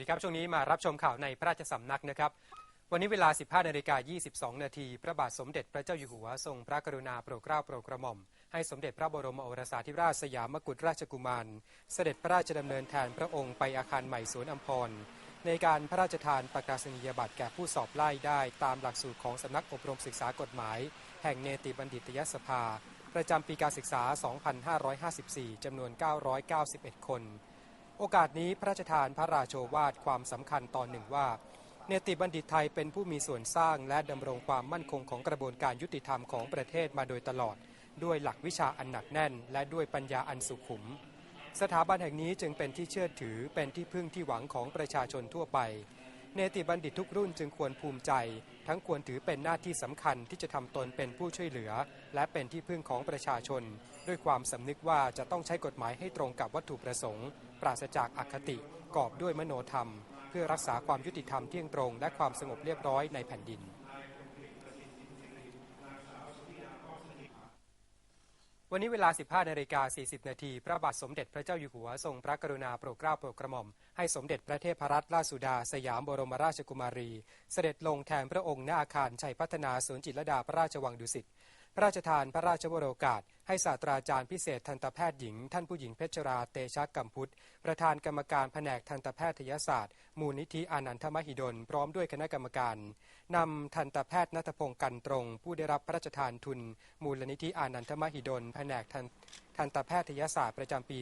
สวัสดีครับ ช่วงนี้มารับชมข่าวในพระราชสำนักนะครับ วันนี้เวลา 15นาฬิกา22 นาที พระบาทสมเด็จพระเจ้าอยู่หัวทรงพระกรุณาโปรดเกล้าโปรดกระหม่อม ให้สมเด็จพระบรมโอรสาธิราชสยามกุฎราชกุมาร เสด็จพระราชดำเนินแทนพระองค์ไปอาคารใหม่สวนอัมพร ในการพระราชทานประกาศนียบัตรแก่ผู้สอบไล่ได้ตามหลักสูตรของสำนักอบรมศึกษากฎหมาย แห่งเนติบัณฑิตยสภา ประจำปีการศึกษา 2554จำนวน 991 คน โอกาสนี้พระราชทานพระราโชวาทความสำคัญตอนหนึ่งว่า เนติบัณฑิตไทยเป็นผู้มีส่วนสร้างและดำรงความมั่นคงของกระบวนการยุติธรรมของประเทศมาโดยตลอด ด้วยหลักวิชาอันหนักแน่น และด้วยปัญญาอันสุขุม สถาบันแห่งนี้จึงเป็นที่เชื่อถือเป็นที่พึ่งที่หวังของประชาชนทั่วไป เนติบัณฑิตทุกรุ่นจึงควรภูมิใจ ทั้งควรถือเป็นหน้าที่สำคัญที่จะทำตนเป็นผู้ช่วยเหลือ และเป็นที่พึ่งของประชาชน ด้วยความสำนึกว่าจะต้องใช้กฎหมายให้ตรงกับวัตถุประสงค์ ปราศจากอคติกอบด้วยมโนธรรม เพื่อรักษาความยุติธรรมเที่ยงตรง และความสงบเรียบร้อยในแผ่นดิน วันนี้เวลา 15นาฬิกา40 นาที พระบาทสมเด็จพระเจ้าอยู่หัว ทรงพระกรุณาโปรดเกล้าโปรดกระหม่อม ให้สมเด็จพระเทพรัตนราชสุดา สยามบรมราชกุมารี เสด็จลงแทนพระองค์ณอาคารชัยพัฒนาสวนจิตรลดาพระราชวังดุสิต พระราชทานพระราชวโรกาส ให้ศาสตราจารย์พิเศษทันตแพทย์หญิง ท่านผู้หญิงเพชรราเตชะกัมพุทธ ประธานกรรมการแผนกทันตแพทยศาสตร์ มูลนิธิอนันทมหิดล พร้อมด้วยคณะกรรมการนำทันตแพทย์นัทพงศ์กันตรง ผู้ได้รับพระราชทานทุน มูลนิธิอนันทมหิดล แผนกทันทันตแพทยศาสตร์ประจำปี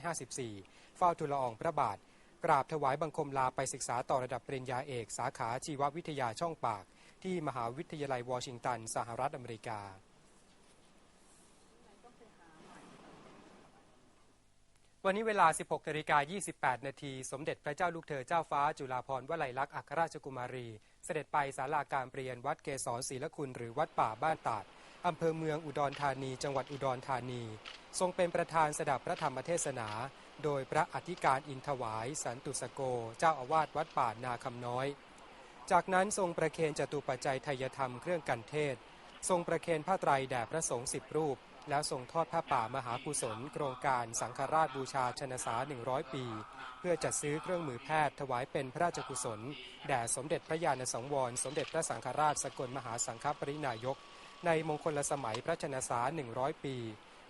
2554 เฝ้าทูลละอองพระบาท กราบถวายบังคมลาไปศึกษาต่อระดับปริญญาเอก สาขาชีววิทยาช่องปาก ที่มหาวิทยาลัยวอชิงตัน สหรัฐอเมริกา วันนี้เวลา 16นาฬิกา28 นาที สมเด็จพระเจ้าลูกเธอเจ้าฟ้าจุฬาภรณ์วลัยลักษณ์อัครราชกุมารี เสด็จไปศาลาการเปลี่ยนวัดเกศรศรีลคุณหรือวัดป่าบ้านตาดอำเภอเมืองอุดรธานี จังหวัดอุดรธานี ทรงเป็นประธานสดับพระธรรมเทศนา โดยพระอธิการอินทวาย สันตุสโก เจ้าอาวาสวัดป่านาคำน้อย จากนั้นทรงประเคนจตุปัจจัยไทยธรรมเครื่องกันเทศ ทรงประเคนผ้าไตรแด่พระสงฆ์สิบรูป แล้วทรงทอดผ้าป่ามหากุศล โครงการสังฆราชบูชาชนสา100ปี เพื่อจัดซื้อเครื่องมือแพทย์ถวายเป็นพระราชกุศล แด่สมเด็จพระญาณสังวร สมเด็จพระสังฆราชสกลมหาสังฆปรินายก ในมงคลสมัยพระชนสา100ปี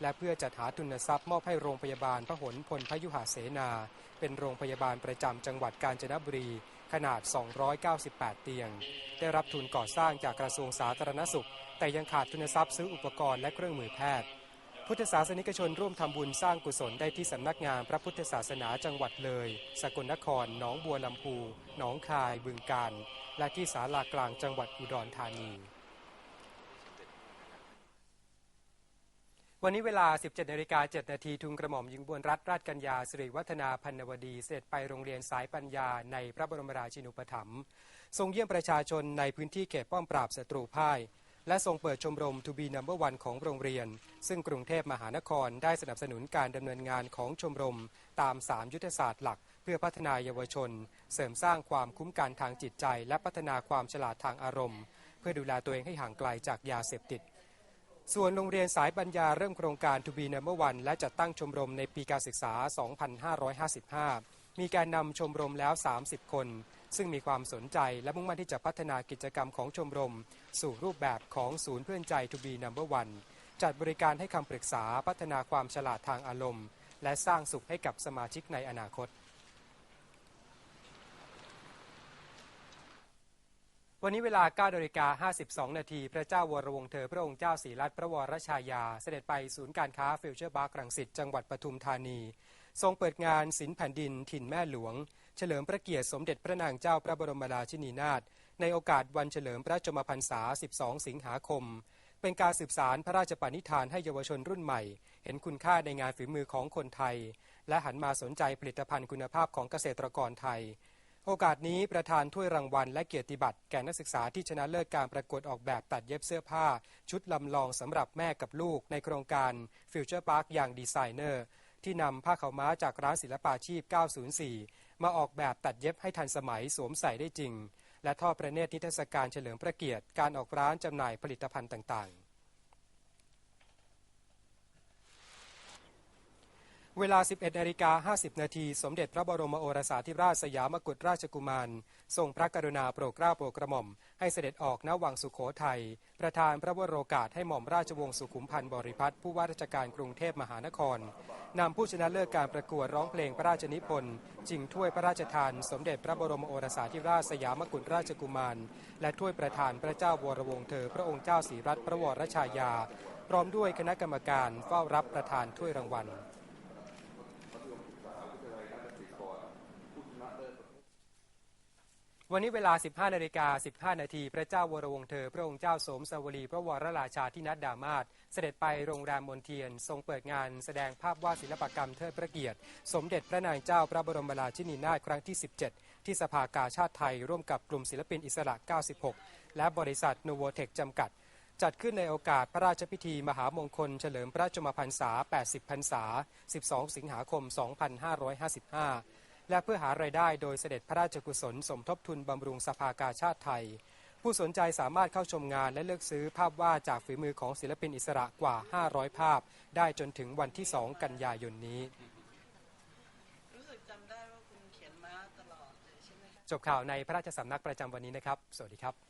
และเพื่อจัดหาทุนทรัพย์มอบให้โรงพยาบาลพหลพลพยุหเสนา เป็นโรงพยาบาลประจำจังหวัดกาญจนบุรี ขนาด 298 เตียง ได้รับทุนก่อสร้างจากกระทรวงสาธารณสุข แต่ยังขาดทุนทรัพย์ซื้ออุปกรณ์และเครื่องมือแพทย์ พุทธศาสนิกชนร่วมทำบุญสร้างกุศลได้ที่สำนักงานพระพุทธศาสนาจังหวัดเลย สกลนคร หนองบัวลำพู หนองคาย บึงกาฬ และที่ศาลากลางจังหวัดอุดรธานี วันนี้เวลา 17นาฬิกา7นาทีทุนกระหม่อมหญิงบวนรัตนราชกัญญาสิริวัฒนาพันวดี เสด็จไปโรงเรียนสายปัญญาในพระบรมราชินูปถัมภ์ทรงเยี่ยมประชาชนในพื้นที่เขตป้อมปราบศัตรูพ่าย และทรงเปิดชมรมทูบีนัมเบอร์วันของโรงเรียน ซึ่งกรุงเทพมหานครได้สนับสนุนการดำเนินงานของชมรม ตาม 3 ยุทธศาสตร์หลัก เพื่อพัฒนาเยาวชน เสริมสร้างความคุ้มกันทางจิตใจ และพัฒนาความฉลาดทางอารมณ์ เพื่อดูแลตัวเองให้ห่างไกลจากยาเสพติด ส่วนโรงเรียนสายปัญญาเริ่มโครงการ To be Number One และจัดตั้งชมรมในปีการศึกษา 2555 มีการนำชมรมแล้ว 30 คน ซึ่งมีความสนใจและมุ่งมั่นที่จะพัฒนากิจกรรมของชมรม สู่รูปแบบของศูนย์เพื่อนใจ To be Number One จัดบริการให้คำปรึกษาพัฒนาความฉลาดทางอารมณ์ และสร้างสุขให้กับสมาชิกในอนาคต วันนี้เวลา9นาฬิกา52 นาที พระเจ้าวรวงเธอ พระองค์เจ้าศรีรัตนพระวรชายา เสด็จไปศูนย์การค้าฟิวเจอร์บาร์กรังสิตจังหวัดปทุมธานี ทรงเปิดงานศิลป์แผ่นดินถิ่นแม่หลวง เฉลิมพระเกียรติสมเด็จพระนางเจ้าพระบรมราชินีนาถในโอกาสวันเฉลิมพระชมพรรษา 12 สิงหาคม เป็นการสืบสารพระราชปณิธานให้เยาวชนรุ่นใหม่ เห็นคุณค่าในงานฝีมือของคนไทย และหันมาสนใจผลิตภัณฑ์คุณภาพของเกษตรกรไทย โอกาสนี้ประธานถ้วยรางวัลและเกียรติบัตรแก่นักศึกษาที่ชนะเลิศการประกวดออกแบบตัดเย็บเสื้อผ้า ชุดลำลองสำหรับแม่กับลูกในโครงการ Future Park อย่างดีไซเนอร์ ที่นำผ้าขาวม้าจากร้านศิลปาชีพ 904 มาออกแบบตัดเย็บให้ทันสมัยสวมใส่ได้จริง และทอดพระเนตรนิทรรศการเฉลิมพระเกียรติการออกร้านจำหน่ายผลิตภัณฑ์ต่างๆ เวลา 11นาฬิกา50 นาที สมเด็จพระบรมโอรสาธิราชสยามกุฎราชกุมาร ทรงพระกรุณาโปรดเกล้าโปรดกระหม่อม ให้เสด็จออกณวังสุขโขทัย ประธานพระวโรกาสให้หม่อมราชวงศ์สุขุมพันธ์บริพัตรผู้ว่าราชการกรุงเทพมหานคร นำผู้ชนะเลิศการประกวดร้องเพลงพระราชนิพนธ์จิงถ้วยพระราชทาน สมเด็จพระบรมโอรสาธิราชสยามกุฎราชกุมาร และถ้วยประธานพระเจ้าวรวงศ์เธอ พระองค์เจ้าศรีรัตนพระวรชายา พร้อมด้วยคณะกรรมการเฝ้ารับประทานถ้วยรางวัล วันนี้เวลา 15นาฬิกา15 นาที พระเจ้าวรวงเธอ พระองค์เจ้าสมสวลีพระวรราชาธินัดดามาศเสด็จไปโรงแรมมนเทียน ทรงเปิดงานแสดงภาพวาดศิลปกรรมเทิดพระเกียรติ สมเด็จพระนางเจ้าพระบรมราชินีนาถครั้งที่ 17 ที่สภากาชาติไทย ร่วมกับกลุ่มศิลปินอิสระ 96 และบริษัทนูโวเทคจำกัด จัดขึ้นในโอกาสพระราชพิธีมหามงคล เฉลิมพระชมพรรษา 80 พรรษา 12 สิงหาคม 2555 และเพื่อหารายได้โดยเสด็จพระราชกุศล สมทบทุนบำรุงสภากาชาติไทย ผู้สนใจสามารถเข้าชมงานและเลือกซื้อภาพวาดจากฝีมือของศิลปินอิสระกว่า 500 ภาพ ได้จนถึงวันที่ 2 กันยายนนี้รู้สึกจำได้ว่าคุณเขียนมาตลอดเลยใช่ไหมคะจบข่าวในพระราชสำนักประจำวันนี้นะครับ สวัสดีครับ